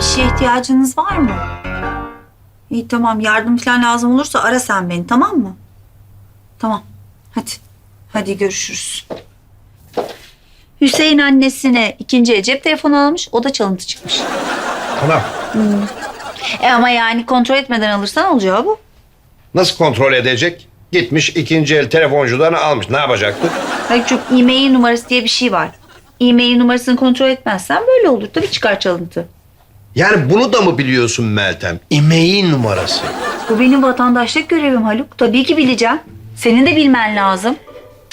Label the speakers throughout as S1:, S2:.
S1: Bir şeye ihtiyacınız var mı? İyi tamam yardım falan lazım olursa ara sen beni tamam mı? Tamam hadi. Hadi görüşürüz. Hüseyin annesine ikinci el cep telefonu almış. O da çalıntı çıkmış.
S2: Tamam.
S1: E ama yani kontrol etmeden alırsan olacağı bu.
S2: Nasıl kontrol edecek? Gitmiş ikinci el telefoncudan almış. Ne yapacaktı?
S1: Hayır çok e-mail numarası diye bir şey var. E-mail numarasını kontrol etmezsen böyle olur. Tabii çıkar çalıntı.
S2: Yani bunu da mı biliyorsun Meltem? İmeğin numarası.
S1: Bu benim vatandaşlık görevim Haluk. Tabii ki bileceğim. Senin de bilmen lazım.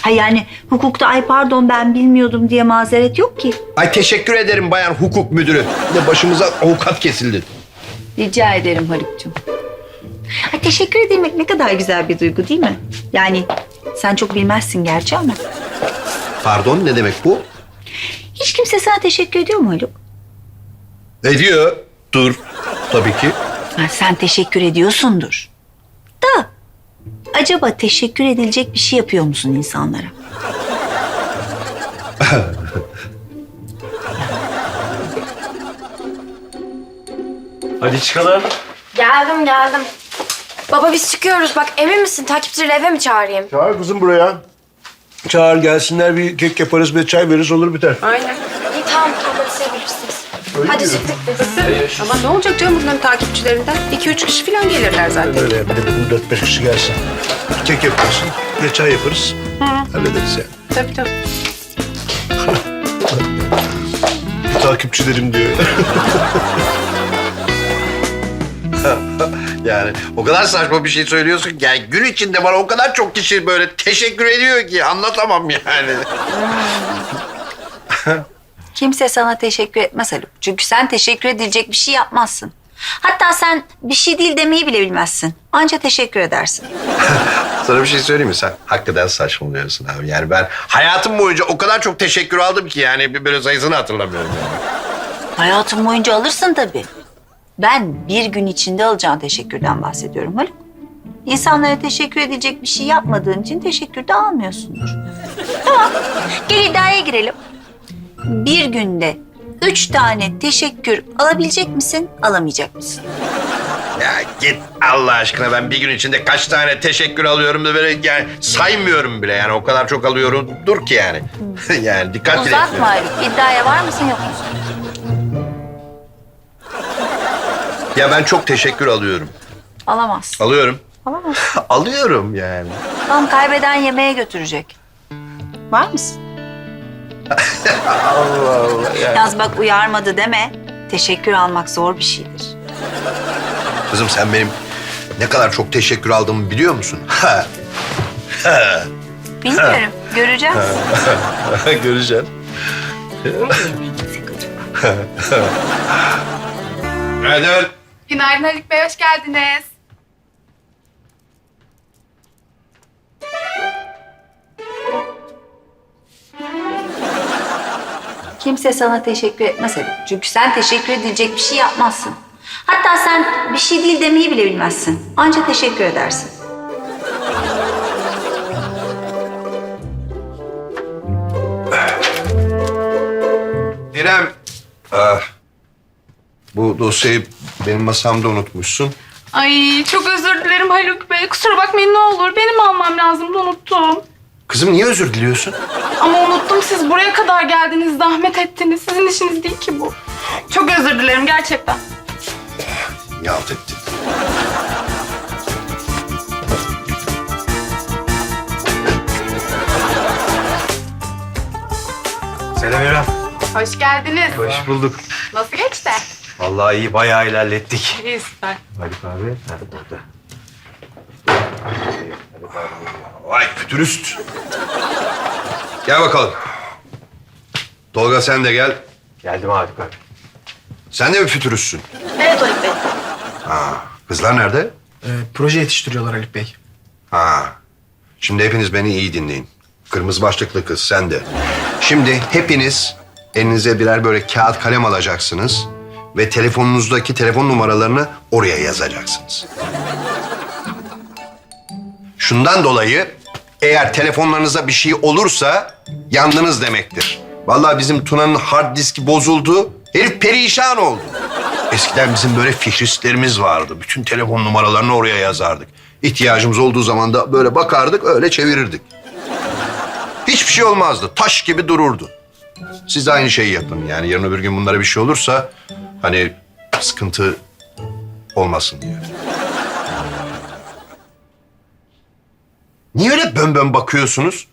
S1: Ha yani hukukta ay pardon ben bilmiyordum diye mazeret yok ki.
S2: Ay teşekkür ederim bayan hukuk müdürü. Bir de başımıza avukat kesildi.
S1: Rica ederim Haluk'cum. Ay teşekkür edilmek ne kadar güzel bir duygu değil mi? Yani sen çok bilmezsin gerçi ama.
S2: Pardon ne demek bu?
S1: Hiç kimse sana teşekkür ediyor mu Haluk?
S2: Ediyor. Dur. Tabii ki.
S1: Ha, sen teşekkür ediyorsundur. Da acaba teşekkür edilecek bir şey yapıyor musun insanlara?
S3: Hadi çıkalım.
S4: Geldim geldim. Baba biz çıkıyoruz. Bak emin misin? Takipçileri eve mi çağırayım?
S5: Çağır kızım buraya. Çağır gelsinler bir kek yaparız ve çay veririz olur biter.
S4: Aynen. İyi tamam tamam hadi bilirsiniz. Hadi çıktık biz.
S6: Ama ne olacak canım bunların takipçilerinden? İki üç kişi falan gelirler zaten.
S5: Öyle bilemedim dört beş kişi gelsin. Bir kek yaparsın ve çay yaparız. Hallederiz yani.
S6: Tabii tabii.
S5: Takipçilerim diyor.
S2: Yani o kadar saçma bir şey söylüyorsun ki. Yani gün içinde bana o kadar çok kişi böyle teşekkür ediyor ki anlatamam yani.
S1: Kimse sana teşekkür etmez Haluk. Çünkü sen teşekkür edilecek bir şey yapmazsın. Hatta sen bir şey değil demeyi bile bilmezsin. Anca teşekkür edersin.
S2: Sana bir şey söyleyeyim mi? Sen hakikaten saçmalıyorsun abi. Yani ben hayatım boyunca o kadar çok teşekkür aldım ki yani bir böyle sayısını hatırlamıyorum. Yani.
S1: Hayatın boyunca alırsın tabii. Ben bir gün içinde alacağın teşekkürden bahsediyorum Haluk. İnsanlara teşekkür edecek bir şey yapmadığın için teşekkür de almıyorsundur. Tamam. Gel iddiaya girelim. Bir günde üç tane teşekkür alabilecek misin, alamayacak mısın?
S2: Ya git Allah aşkına ben bir gün içinde kaç tane teşekkür alıyorum da böyle yani saymıyorum bile yani o kadar çok alıyorum dur ki yani. yani dikkat bile
S1: Uzatma
S2: etmiyorum.
S1: Haluk. İddiaya var mısın, yok musun?
S2: Ya ben çok teşekkür alıyorum.
S1: Alamazsın.
S2: Alıyorum.
S1: Alamazsın.
S2: alıyorum yani.
S1: Tam kaybeden yemeğe götürecek. Var mısın?
S2: Allah Allah yani.
S1: Yalnız bak uyarmadı deme. Teşekkür almak zor bir şeydir.
S2: Kızım sen benim ne kadar çok teşekkür aldığımı biliyor musun? Ha.
S1: Bilmiyorum. Göreceğiz.
S2: Göreceksin. Günaydın.
S7: Günaydın Haluk Bey, hoş geldiniz.
S1: Kimse sana teşekkür etmez Haluk. Çünkü sen teşekkür edilecek bir şey yapmazsın. Hatta sen bir şey değil demeyi bile bilmezsin. Anca teşekkür edersin.
S2: İrem. Ah, bu dosyayı benim masamda unutmuşsun.
S7: Ay çok özür dilerim Haluk Bey. Kusura bakmayın ne olur. Benim almam lazımdı, unuttum.
S2: Kızım niye özür diliyorsun?
S7: Ama unuttum siz buraya kadar geldiniz, zahmet ettiniz. Sizin işiniz değil ki bu. Çok özür dilerim gerçekten.
S2: Yalt ettin.
S3: Selam İrem.
S7: Hoş geldiniz.
S3: Hoş bulduk.
S7: Nasıl geçti?
S3: Vallahi iyi bayağı ilerlettik.
S7: İyi süper.
S3: Haluk abi nerede burada?
S2: Vay fütürist. Gel bakalım. Tolga sen de gel.
S3: Geldim Haluk abi.
S2: Sen de mi fütüristsin?
S4: Evet Haluk Bey.
S2: Kızlar nerede?
S8: Ee, proje yetiştiriyorlar Haluk Bey.
S2: Ha. Şimdi hepiniz beni iyi dinleyin. Kırmızı başlıklı kız sen de. Şimdi hepiniz elinize birer böyle kağıt kalem alacaksınız ve telefonunuzdaki telefon numaralarını oraya yazacaksınız. Şundan dolayı eğer telefonlarınıza bir şey olursa yandınız demektir. Vallahi bizim Tuna'nın hard diski bozuldu. Herif perişan oldu. Eskiden bizim böyle fihristlerimiz vardı. Bütün telefon numaralarını oraya yazardık. İhtiyacımız olduğu zaman da böyle bakardık, öyle çevirirdik. Hiçbir şey olmazdı. Taş gibi dururdu. Siz de aynı şeyi yapın. Yani yarın öbür gün bunlara bir şey olursa hani sıkıntı olmasın diye. Niye öyle bön bön bakıyorsunuz?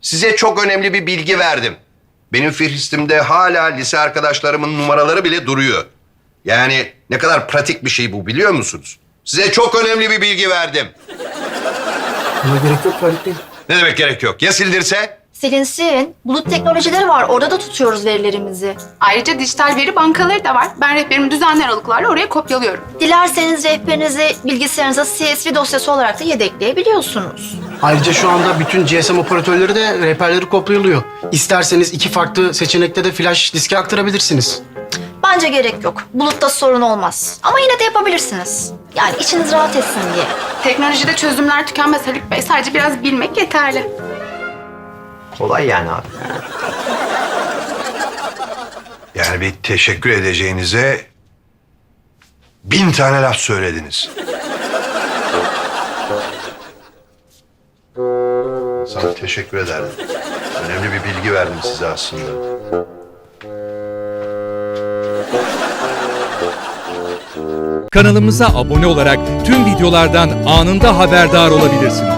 S2: Size çok önemli bir bilgi verdim. Benim fihristimde hala lise arkadaşlarımın numaraları bile duruyor. Yani ne kadar pratik bir şey bu biliyor musunuz? Size çok önemli bir bilgi verdim.
S8: Buna gerek yok Halit Bey.
S2: Ne demek gerek yok? Ya sildirse?
S9: Silinsin. Bulut teknolojileri var. Orada da tutuyoruz verilerimizi.
S7: Ayrıca dijital veri bankaları da var. Ben rehberimi düzenli aralıklarla oraya kopyalıyorum.
S9: Dilerseniz rehberinizi bilgisayarınıza CSV dosyası olarak da yedekleyebiliyorsunuz.
S8: Ayrıca şu anda bütün GSM operatörleri de rehberleri kopyalıyor. İsterseniz iki farklı seçenekte de flash diske aktarabilirsiniz.
S9: Bence gerek yok. Bulutta sorun olmaz. Ama yine de yapabilirsiniz. Yani içiniz rahat etsin diye.
S7: Teknolojide çözümler tükenmez Haluk Bey. Sadece biraz bilmek yeterli.
S3: Kolay yani abi.
S2: Yani bir teşekkür edeceğinize bin tane laf söylediniz. Sana teşekkür ederdim. Önemli bir bilgi verdim size aslında.
S10: Kanalımıza abone olarak tüm videolardan anında haberdar olabilirsiniz.